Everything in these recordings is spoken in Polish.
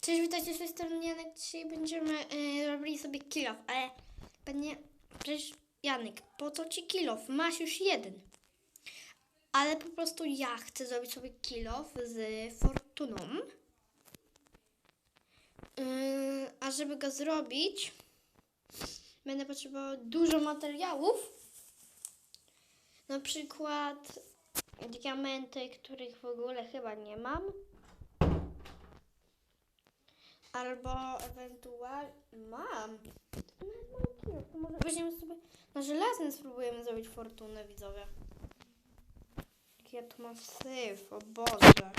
Cześć, witajcie z tej strony Janek. Dzisiaj będziemy y, robili sobie kilof, ale pewnie, przecież Janek, po co ci kilof? Masz już jeden. Ale po prostu ja chcę zrobić sobie kilof z fortuną. Yy, a żeby go zrobić, będę potrzebował dużo materiałów. Na przykład diamenty, których w ogóle chyba nie mam. Albo ewentualnie mam. Nawet może weźmiemy sobie na żelazny spróbujemy zrobić fortunę widzowie. Jaki ja tu mam syf, o Boże.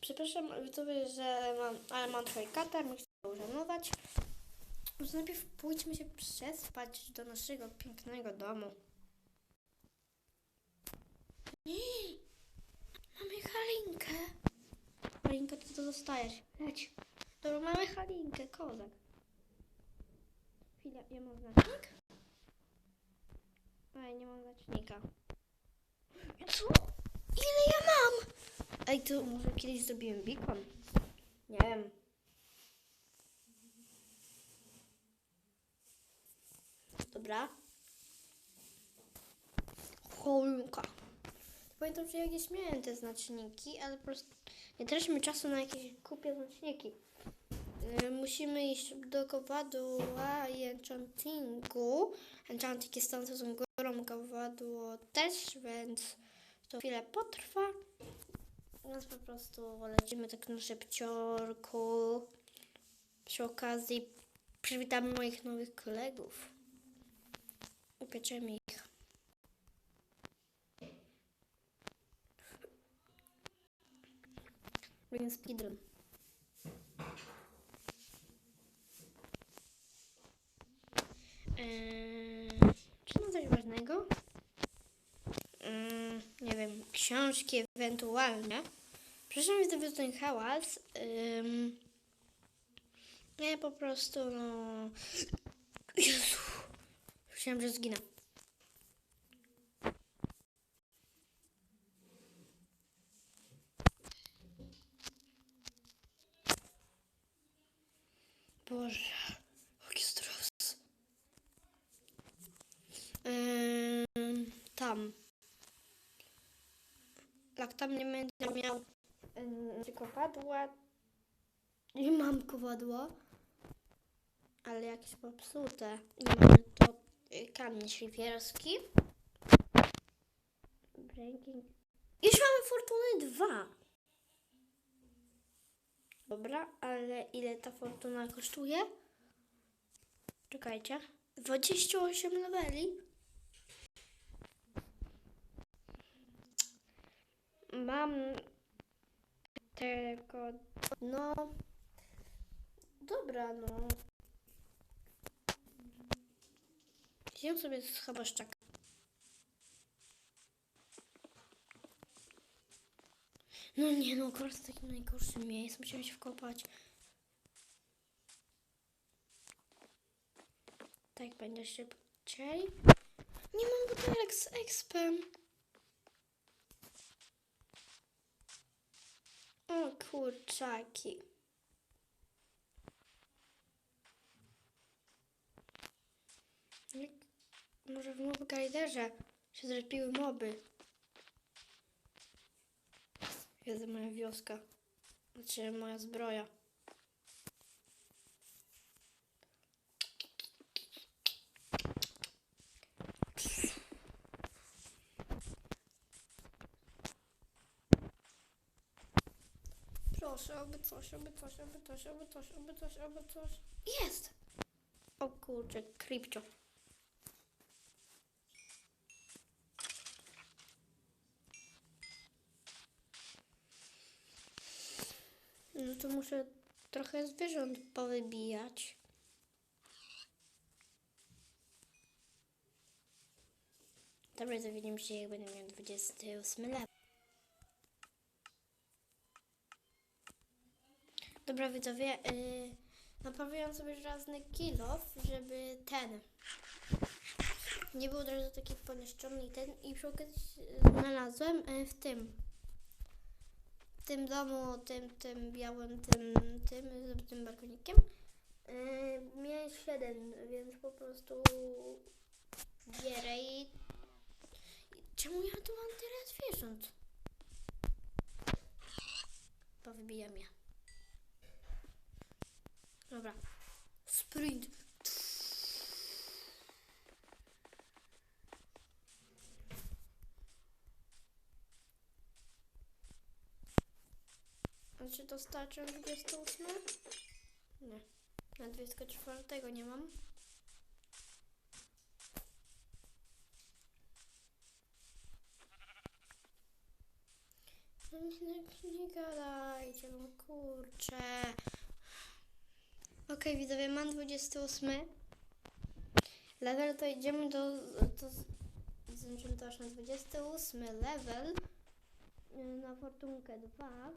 Przepraszam widzowie, że mam, ale mam trochę katar, nie chcę użenować. Może najpierw pójdźmy się przespać do naszego pięknego domu. Halinkę. Halinka, ty to dostajesz. Leć. Dobra, mamy Halinkę, kozak. Chwila, ja mam znacznik? Ej, nie mam znacznika. Co? Ile ja mam? Ej, to może kiedyś zrobiłem bikon? Nie wiem. Dobra. Halinka. Pamiętam, że jakieś miałem te znaczniki, ale po prostu nie tracimy czasu na jakieś kupie znaczniki. Yy, Musimy iść do kowadła i enchantingu. Enchanting jest tam za górą, kowadło też, więc to chwilę potrwa. Więc po prostu lecimy tak na szybciorku. Przy okazji przywitamy moich nowych kolegów. Upieczemy Robię speedrun. Eee, czy mam coś ważnego? Mm, nie wiem, książki ewentualnie. Przepraszam za ten hałas. Ym, nie, po prostu no... Jezu. Myślałam, że zginę. Boże, jaki stres. Ym, tam. Jak tam nie będzie miał ym, kowadła. Nie mam kowadła. Ale jakieś popsute. I mamy to y, kamień szlifierski. Breaking. Już mamy fortuny dwa. Dobra, ale ile ta fortuna kosztuje? Czekajcie. 28 leveli. Mam tego. No. Dobra, no. Zjem sobie z chyboszczaka. No nie no, akurat w takim najgorszym miejscu musimy się wkopać. Tak będzie szybciej. Nie mam butelek z expem. O kurczaki. Może w Mob Guiderze się zrespiły moby. Jest moja wioska. Znaczy moja zbroja. Proszę, oby coś, oby coś, oby coś, oby coś, oby coś, oby coś. Jest! O kurczę, krypcio. No to muszę trochę zwierząt powybijać. Dobra, dowiedziałem się, jak będę miał 28 lat. Dobra, widzowie, yy, naprawiłam sobie żelazny kilof, żeby ten nie był od razu taki pomieszczony i ten i przy okazji znalazłem e, w tym tym domu, tym, tym białym, tym, tym, z tym balkonikiem e, miałeś jeden, więc po prostu bierę i czemu ja tu mam tyle zwierząt? Powybijam je. Dobra. Sprint. Czy to starczy na 28? Nie. Na 24 nie mam. No nie, nie gadajcie, no kurczę. Okej, widzowie, mam 28. Level to idziemy do... do Zęczymy to aż na 28 level. Na fortunkę 2.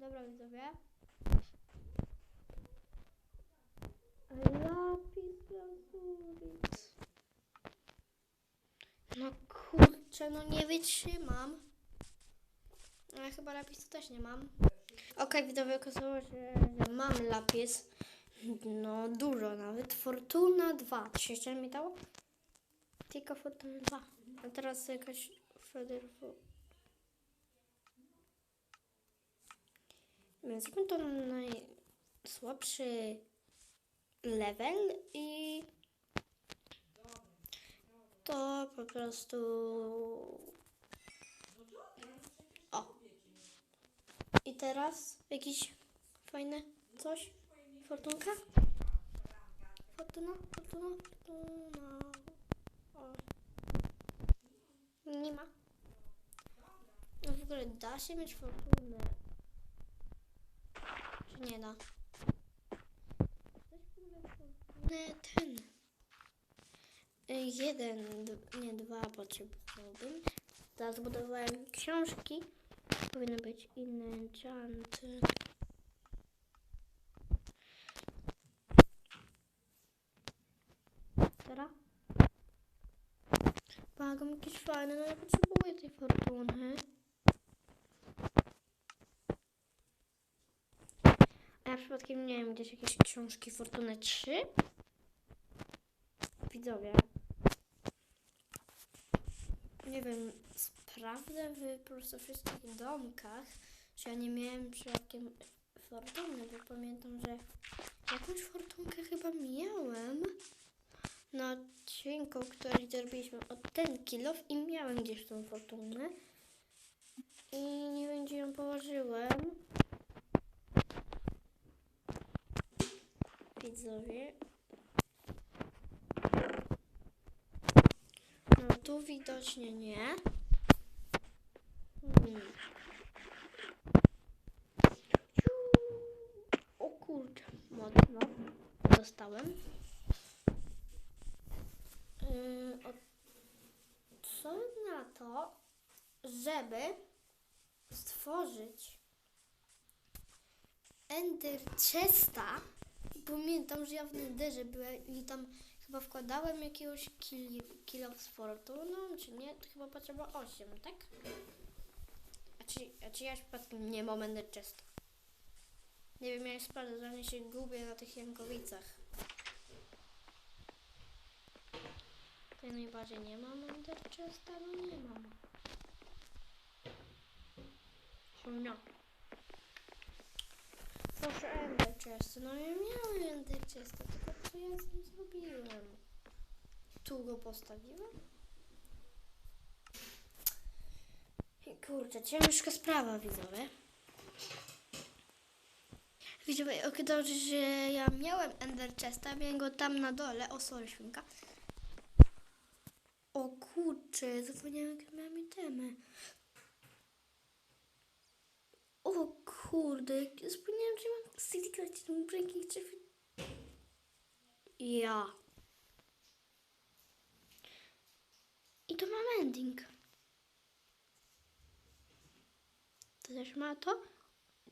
Dobra, widzowie. Lapis lazuli. No kurczę, no nie wytrzymam. No ja chyba lapisu też nie mam. Okej, widzowie, okazało się, że mam lapis. No dużo nawet. Fortuna 2. Czy jeszcze mi dało? Tylko Fortuna 2. A teraz jakaś Federfu. Więc zróbmy to na najsłabszy level i to po prostu o. I teraz jakiś fajne coś? Fortunka? Fortuna? Fortuna? Fortuna? O. Nie ma. No w ogóle da się mieć fortunę nie da Fortunę ten Y, jeden, nie dwa potrzebowałbym. Teraz zbudowałem książki. Powinny być inne enchanty. Teraz? Bagam jakieś fajne, no ja potrzebuję tej fortuny. Ja przypadkiem nie wiem, gdzieś jakieś książki Fortuny 3? Widzowie. Nie wiem, sprawdzę w po prostu wszystkich domkach, czy ja nie miałem przypadkiem fortuny, bo pamiętam, że jakąś fortunkę chyba miałem na odcinku, który zrobiliśmy od ten kilof i miałem gdzieś tą fortunę. I nie gdzie ją położyłem. Widzowie, No tu widocznie nie. Hmm. O kurczę, mocno dostałem. Yy, co na to, żeby stworzyć Ender Chesta? Pamiętam, że ja w Enderze byłem i tam chyba wkładałem jakiegoś kilo z fortuną, czy nie? To chyba potrzeba 8, tak? A czy, a czy ja przypadkiem nie mam Chesta? Nie wiem, jak sprawdzę, że się gubię na tych Jankowicach. Tutaj najbardziej nie mam Ender Chesta, no nie mam. Nie. Proszę Ender Chest. No ja miałem Ender Chesta, tylko co ja z nim zrobiłem? Tu go postawiłem? Kurczę, ciężka sprawa, widzowie. Widzowie, okazało się, że ja miałem Ender Chesta, miałem go tam na dole. O, sorry, świnka. O kurczę, zapomniałem, jakie miałem itemy. O kurde, zapomniałem, że mam City ten Breaking Chief. Ja. I to mam ending. To też ma to?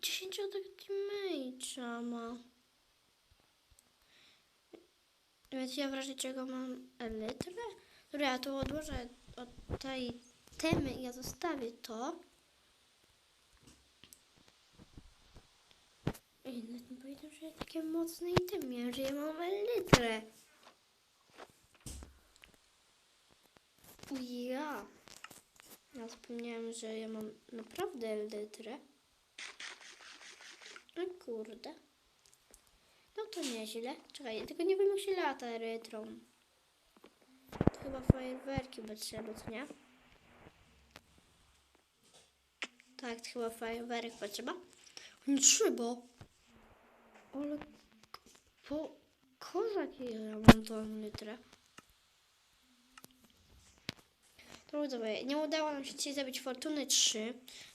10 damage'a ma. Więc ja w razie czego mam elytrę. Dobra, ja to odłożę od tej temy ja zostawię to. Ej, nawet nie powiedział, że ja takie mocne itemy miałem, że ja mam elytrę. Ja. Ja zapomniałem, że ja mam naprawdę elytrę. No kurde. No to nieźle. Czekaj, tylko nie wiem jak się lata elytrą. To chyba fajerwerki by trzeba, co nie? Tak, to chyba fajerwerek potrzeba. Nie trzeba. Ale po kozak ja tą litrę. To widzowie, nie udało nam się dzisiaj zabić Fortuny 3.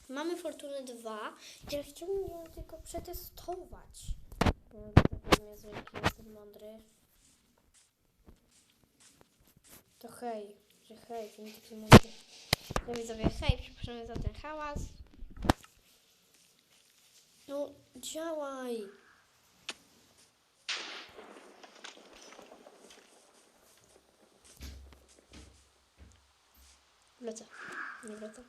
Mamy Fortuny 2. I ja chciałbym ją tylko przetestować. Jest wielki, jestem mądry. To hej, że hej, to nie taki mądry. No widzowie, hej, przepraszamy za ten hałas. No, działaj! Wlecę. Nie wlecę.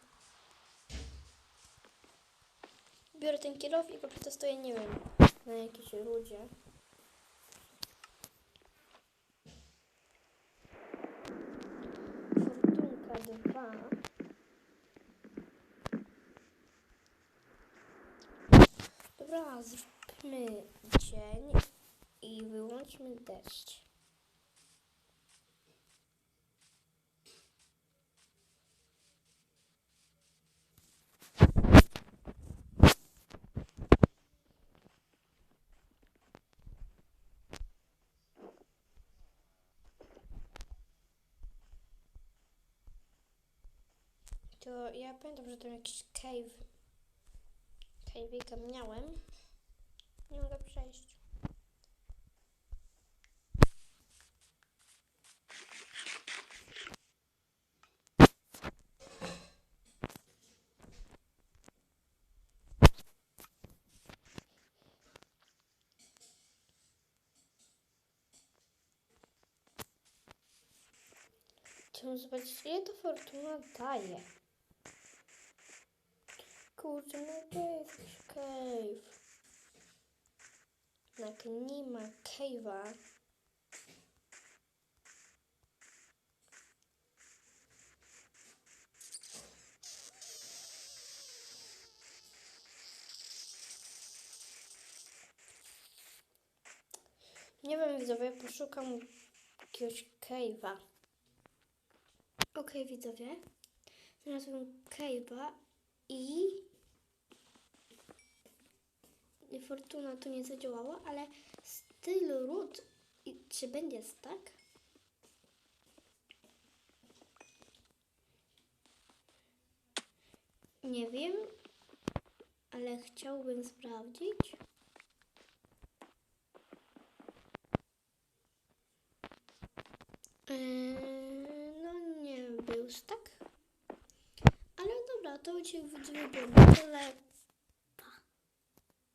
Biorę ten kierow i go przetestuję, nie wiem, na jakiejś ludzie. Fortunka 2. Dobra, zróbmy dzień i wyłączmy deszcz. To ja pamiętam, że tam jakiś cave. Cave'ika miałem. Nie mogę przejść. Chciałam zobaczyć, ile to fortuna daje. Kurczę, no to jest cave. Jak nie ma cave'a. Nie wiem, widzowie, poszukam jakiegoś cave'a. Okej, widzowie. Znalazłem cave'a i Fortuna to nie zadziałała, ale styl i czy będzie tak? Nie wiem, ale chciałbym sprawdzić. Eee, no nie był tak. Ale dobra, to było na tyle.